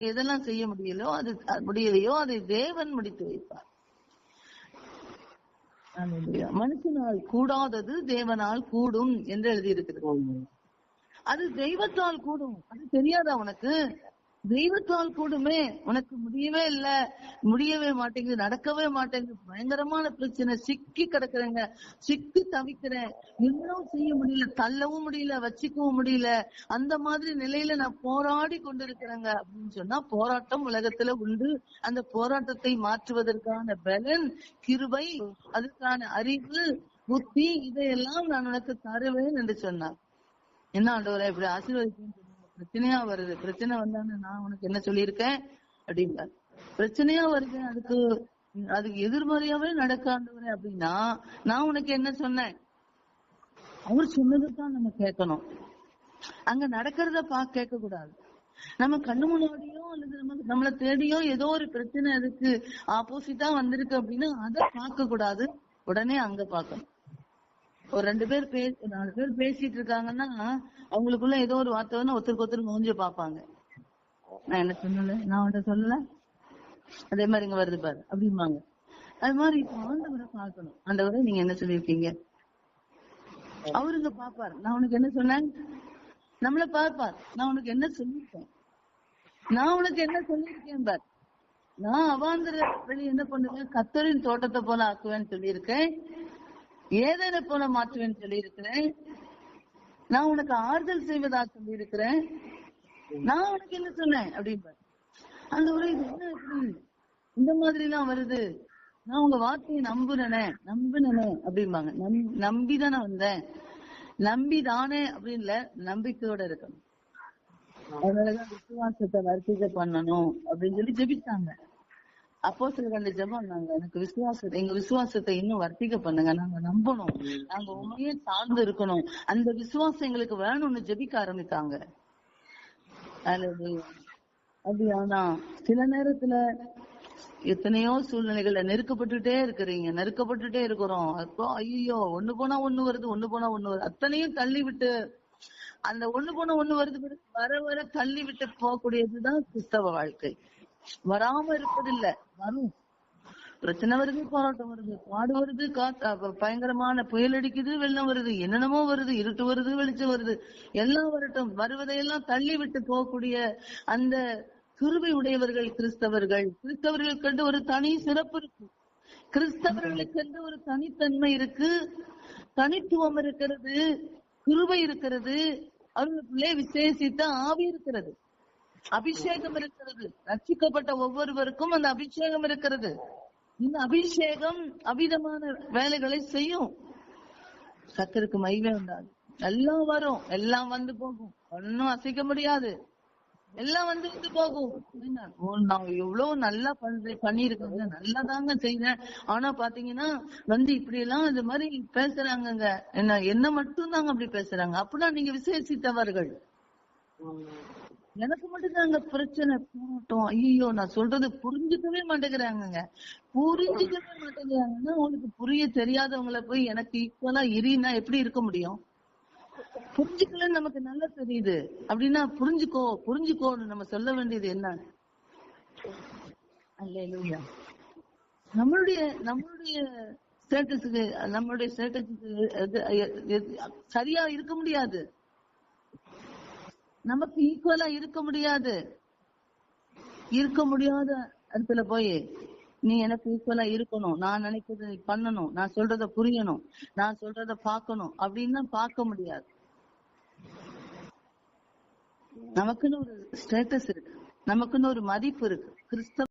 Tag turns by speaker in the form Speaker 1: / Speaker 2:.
Speaker 1: எதெல்லாம் செய்ய முடியலோ அது முடியலையோ அதை தேவன் முடித்து வைப்பார். மனுஷனால் கூடாதது தேவனால் கூடும் என்று எழுதியிருக்கிறது. அது தெய்வத்தால் கூடும். அது தெரியாதா உனக்கு? தெய்வத்தால் கூடுமே. உனக்கு முடியவே இல்ல. முடியவே மாட்டேங்குது. நடக்கவே மாட்டேங்குது. பயங்கரமான பிரச்சனை. சிக்கி கிடக்குறேங்க. சிக்கி தவிக்கிறேன். இன்னும் செய்ய முடியல. தள்ளவும் முடியல. வச்சுக்கவும் முடியல. அந்த மாதிரி நிலையில நான் போராடி கொண்டிருக்கிறேங்க. அப்படின்னு சொன்னா போராட்டம் உலகத்துல உண்டு. அந்த போராட்டத்தை மாற்றுவதற்கான பலன் கிருபை அதுக்கான அறிவு புத்தி இதையெல்லாம் நான் உனக்கு தருவேன் என்று சொன்னார் என்ன ஆண்டவரை இப்படி ஆசீர்வதிக்கணும் பிரச்சனையா வருது. பிரச்சனை வந்தான்னு நான் உனக்கு என்ன சொல்லியிருக்கேன்? அப்படின்றார் பிரச்சனையா வருது. அதுக்கு அதுக்கு எதிர்மறையாவே நடக்காண்டவரே அப்படின்னா நான் உனக்கு என்ன சொன்னேன்? அவர் சொன்னதுதான் நம்ம கேட்கணும். அங்க நடக்கிறத பா கேட்க கூடாது நம்ம கண்ணு முன்னாடியோ அல்லது நம்ம நம்மளை தேடியோ ஏதோ ஒரு பிரச்சனை அதுக்கு ஆப்போசிட்டா வந்திருக்கு அப்படின்னா அதை பார்க்க கூடாது உடனே அங்க பாக்கணும் ஒரு ரெண்டு பேர் பேச நாலு பேர் பேசிட்டு இருக்காங்கன்னா அவங்களுக்குள்ள ஏதோ ஒரு வார்த்தை வந்து ஒருத்தருக்கு ஒருத்தர் மூஞ்ச பாப்பாங்க நான் என்ன சொல்லல? நான் உன்கிட்ட சொல்லல. அதே மாதிரி இங்க வருது பாரு அப்படிம்பாங்க. அது மாதிரி இப்ப ஆண்டவரை பார்க்கணும். ஆண்டவரை நீங்க என்ன சொல்லியிருக்கீங்க? அவருங்க பாப்பாரு நான் உனக்கு என்ன சொன்னேன்? நம்மள பார்ப்பார். நான் உனக்கு என்ன சொல்லியிருக்கேன்? நான் உனக்கு என்ன சொல்லியிருக்கேன் பார்? நான் அவாந்திர வெளி என்ன பண்ணுவேன்? கத்தரின் தோட்டத்தை போல ஆக்குவேன்னு சொல்லியிருக்கேன். ஏதேனை போல மாற்றுவேன்னு சொல்லியிருக்கிறேன். நான் உனக்கு ஆறுதல் செய்வதா சொல்லியிருக்கிறேன். நான் உனக்கு என்ன சொன்னேன்? அப்படிம்பார். அந்த ஒரு இது என்ன இந்த மாதிரி எல்லாம் வருது. நான் உங்க வார்த்தையை நம்புனனே நம்புனே அப்படிம்பாங்க. நம்- நம்பிதானே வந்தேன். நம்பிதானே அப்படின்ல நம்பிக்கையோட இருக்கணும். அதனாலதான் விசுவாசத்தை வரிசை பண்ணணும் அப்படின்னு சொல்லி ஜெபிச்சாங்க. அப்போ சில ரெண்டு ஜபம் நாங்க எனக்கு விசுவாசத்தை எங்க விசுவாசத்தை இன்னும் வர்த்திக்க பண்ணுங்க. நாங்க நம்பணும். நாங்க உண்மையே சார்ந்து இருக்கணும். அந்த விசுவாசம் எங்களுக்கு வேணும்னு ஜெபிக்க ஆரம்பித்தாங்க. அது ஆனா சில நேரத்துல எத்தனையோ சூழ்நிலைகள்ல நெருக்கப்பட்டுட்டே இருக்கிறீங்க. நெருக்கப்பட்டுட்டே இருக்கிறோம். அப்போ ஐயோ ஒண்ணு போனா ஒண்ணு வருது ஒண்ணு போனா ஒண்ணு வருது. அத்தனையும் தள்ளி விட்டு அந்த ஒண்ணு போனா ஒண்ணு வருது வர வர தள்ளி விட்டு போகக்கூடியதுதான் கிறிஸ்தவ வாழ்க்கை. வராம இருப்பதில்லை. வரும். பிரச்சனை வருது போராட்டம் வருது பாடு வருது காத்து அப்ப பயங்கரமான புயல் அடிக்குது வெள்ளம் வருது என்னென்னமோ வருது இருட்டு வருது வெளிச்சம் வருது. எல்லாம் வரட்டும் வருவதையெல்லாம் தள்ளி விட்டு போகக்கூடிய அந்த கிருபை உடையவர்கள் கிறிஸ்தவர்கள். கிறிஸ்தவர்களுக்கு கண்டு ஒரு தனி சிறப்பு இருக்கு. கிறிஸ்தவர்களுக்கு கண்டு ஒரு தனித்தன்மை இருக்கு. தனித்துவம் இருக்கிறது கிருபை இருக்கிறது அவர்களுக்குள்ளே விசேஷித்த ஆவி இருக்கிறது. அபிஷேகம் இருக்கிறது. ரட்சிக்கப்பட்ட ஒவ்வொருவருக்கும் அந்த அபிஷேகம் இருக்கிறது. இந்த அபிஷேகம் அவிதமான வேலைகளை செய்யும். சக்கருக்கு மைவே உண்டாது எல்லாம் வரும். எல்லாம் வந்து போகும். ஒன்னும் அசைக்க முடியாது. எல்லாம் வந்து வந்து போகும். நான் எவ்வளவு நல்லா பண்றேன் பண்ணிருக்கேங்க நல்லா தாங்க செய்யறேன் ஆனா பாத்தீங்கன்னா வந்து இப்படி எல்லாம் இது மாதிரி பேசுறாங்கங்க. என்ன என்ன மட்டும் தாங்க அப்படி பேசுறாங்க. அப்படின்னா நீங்க விசேஷித்தவர்கள். எனக்கு மட்டும்தாங்க பிரச்சனை கூட்டம் ஐயோ நான் சொல்றது புரிஞ்சுக்கவே மாட்டேங்கிறாங்கங்க. புரிஞ்சுக்கவே மாட்டேங்கிறாங்கன்னா உங்களுக்கு புரிய தெரியாதவங்களை போய் எனக்கு ஈக்குவலா இரினா எப்படி இருக்க முடியும்? புரிஞ்சுக்கலன்னு நமக்கு நல்லா தெரியுது. அப்படின்னா புரிஞ்சுக்கோ புரிஞ்சுக்கோன்னு நம்ம சொல்ல வேண்டியது என்ன? அல்லேலூயா. நம்மளுடைய நம்மளுடைய ஸ்டேட்டஸுக்கு நம்மளுடைய ஸ்டேட்டஸுக்கு சரியா இருக்க முடியாது. நமக்கு ஈக்குவலா இருக்க முடியாது. இருக்க முடியாத இடத்துல போய் நீ எனக்கு ஈக்குவலா இருக்கணும். நான் நினைக்கிறத நீ பண்ணணும். நான் சொல்றத புரியணும். நான் சொல்றத பாக்கணும் அப்படின்னு பார்க்க முடியாது. நமக்குன்னு ஒரு ஸ்டேட்டஸ் இருக்கு. நமக்குன்னு ஒரு மதிப்பு இருக்கு. கிறிஸ்தவ